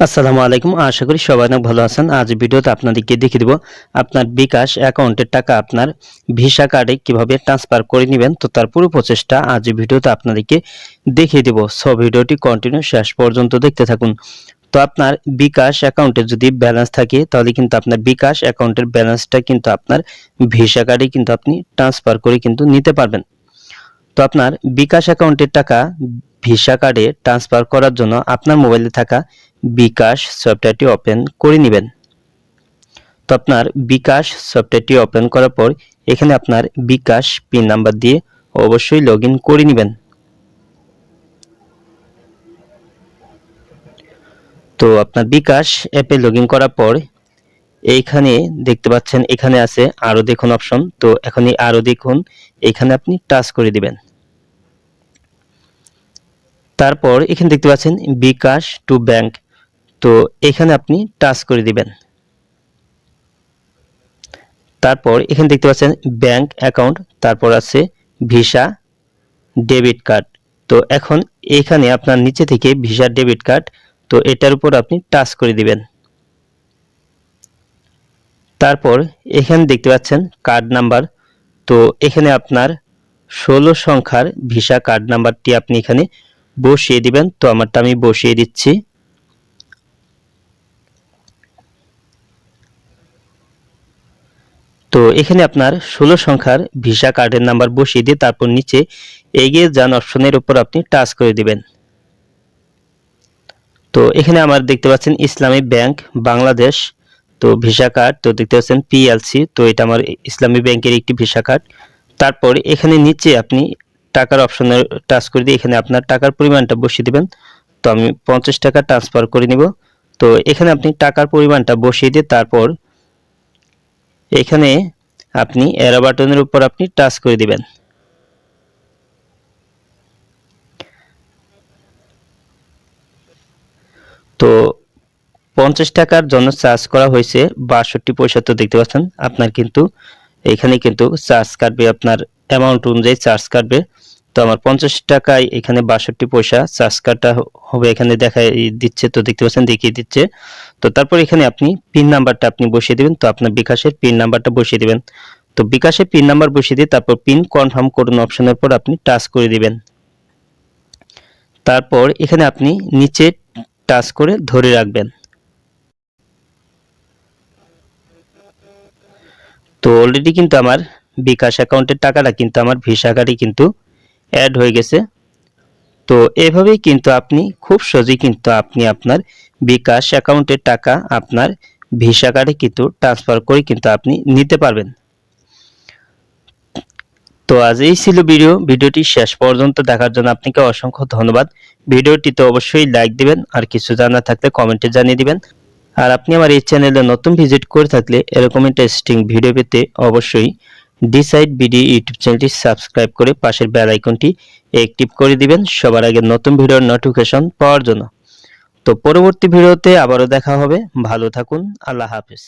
আসসালামু আলাইকুম। আশা করি সবাই অনেক ভালো আছেন। আজ ভিডিওতে আপনাদেরকে দেখিয়ে দেব আপনার বিকাশ অ্যাকাউন্টের টাকা আপনার ভিসা কার্ডে কীভাবে ট্রান্সফার করে নেবেন। তো তার পুরো প্রচেষ্টা আজ ভিডিওতে আপনাদেরকে দেখিয়ে দেব। সব ভিডিওটি কন্টিনিউ শেষ পর্যন্ত দেখতে থাকুন। তো আপনার বিকাশ অ্যাকাউন্টে যদি ব্যালেন্স থাকে, তাহলে কিন্তু আপনার বিকাশ অ্যাকাউন্টের ব্যালেন্সটা কিন্তু আপনার ভিসা কার্ডে কিন্তু আপনি ট্রান্সফার করে কিন্তু নিতে পারবেন। তো আপনার বিকাশ অ্যাকাউন্টের টাকা ভিসা কার্ডে ট্রান্সফার করার জন্য আপনার মোবাইলে থাকা বিকাশ সফটওয়্যারটি ওপেন করে নেবেন। তো আপনার বিকাশ সফটওয়্যারটি ওপেন করার পর এখানে আপনার বিকাশ পিন নাম্বার দিয়ে অবশ্যই লগ ইন করে নেবেন। তো আপনার বিকাশ অ্যাপে লগ ইন করার পর এইখানে দেখতে পাচ্ছেন এখানে আছে আরও দেখুন অপশন। তো এখন আরও দেখুন, এখানে আপনি টাচ করে দিবেন। তারপর এখানে দেখতে পাচ্ছেন বিকাশ টু ব্যাংক তো এখানে আপনি টাচ করে দিবেন। তারপর এখানে দেখতে পাচ্ছেন ব্যাংক অ্যাকাউন্ট, তারপর আছে ভিসা, ডেবিট কার্ড। তো এখন এখানে আপনার নিচে থেকে ভিসা, ডেবিট কার্ড, তো এটার উপর আপনি টাচ করে দিবেন। তারপর এখানে দেখতে পাচ্ছেন কার্ড নাম্বার। তো এখানে আপনার ষোলো সংখ্যার ভিসা কার্ড নাম্বারটি আপনি এখানে বসিয়ে দিবেন। তো আমারটা আমি বসিয়ে দিচ্ছি। তো এখানে আপনার ষোলো সংখ্যার ভিসা কার্ডের নাম্বার বসিয়ে দিয়ে তারপর নিচে এগিয়ে যান অপশনের উপর আপনি টাচ করে দিবেন। তো এখানে আমার দেখতে পাচ্ছেন ইসলামী ব্যাংক বাংলাদেশ, তো ভিসা কার্ড, তো দেখতে পাচ্ছেন পিএলসি তো এটা আমার ইসলামী ব্যাংকের একটি ভিসা কার্ড। তারপর এখানে নিচে আপনি টাকার অপশনে টাচ করে দিয়ে এখানে আপনার টাকার পরিমাণটা বসিয়ে দিবেন। তো আমি পঞ্চাশ টাকা ট্রান্সফার করে নিব। তো এখানে আপনি টাকার পরিমাণটা বসিয়ে দিয়ে তারপর এখানে আপনি অ্যারো বাটনের উপর আপনি টাচ করে দিবেন। তো পঞ্চাশ টাকার জন্য চার্জ করা হয়েছে বাষট্টি পয়সা তো দেখতে পাচ্ছেন, আপনার কিন্তু এখানে কিন্তু চার্জ কাটবে, আপনার অ্যামাউন্ট অনুযায়ী চার্জ কাটবে। তো আমার পঞ্চাশ টাকায় এখানে বাষট্টি পয়সা, চার্জ কাটা হবে এখানে দেখা দিচ্ছে, তো দেখতে পাচ্ছেন দেখিয়ে দিচ্ছে। তো তারপর এখানে আপনি পিন নাম্বারটা আপনি বসিয়ে দিবেন, তো আপনার বিকাশের পিন নাম্বারটা বসিয়ে দিবেন। তো বিকাশে পিন নাম্বার বসিয়ে দিয়ে তারপর পিন কনফার্ম করুন অপশনের পর আপনি টাচ করে দিবেন। তারপর এখানে আপনি নিচে টাচ করে ধরে রাখবেন। তো অলরেডি কিন্তু আমার বিকাশ অ্যাকাউন্টের টাকাটা কিন্তু, আমার ভিসা কার্ডে কিন্তু অ্যাড হয়ে গেছে। তো এভাবেই কিন্তু আপনি, খুব সহজেই কিন্তু আপনি আপনার বিকাশ অ্যাকাউন্টের টাকা আপনার ভিসা কার্ডে কিন্তু ট্রান্সফার করে কিন্তু আপনি নিতে পারবেন। তো আজ এই ছিল ভিডিও। ভিডিওটি শেষ পর্যন্ত দেখার জন্য আপনাকে অসংখ্য ধন্যবাদ। ভিডিওটিতে অবশ্যই লাইক দিবেন, আর কিছু জানা থাকলে কমেন্টে জানিয়ে দিবেন। আর আপনি আমার এই চ্যানেলে নতুন ভিজিট করে থাকলে এরকম ইন্টারেস্টিং ভিডিও পেতে অবশ্যই ডিসাইড বিডি ইউটিউব চ্যানেলটি সাবস্ক্রাইব করে পাশের বেল আইকনটি অ্যাক্টিভ করে দিবেন সবার আগে নতুন ভিডিওর নোটিফিকেশন পাওয়ার জন্য। তো পরবর্তী ভিডিওতে আবারও দেখা হবে। ভালো থাকুন। আল্লাহ হাফেজ।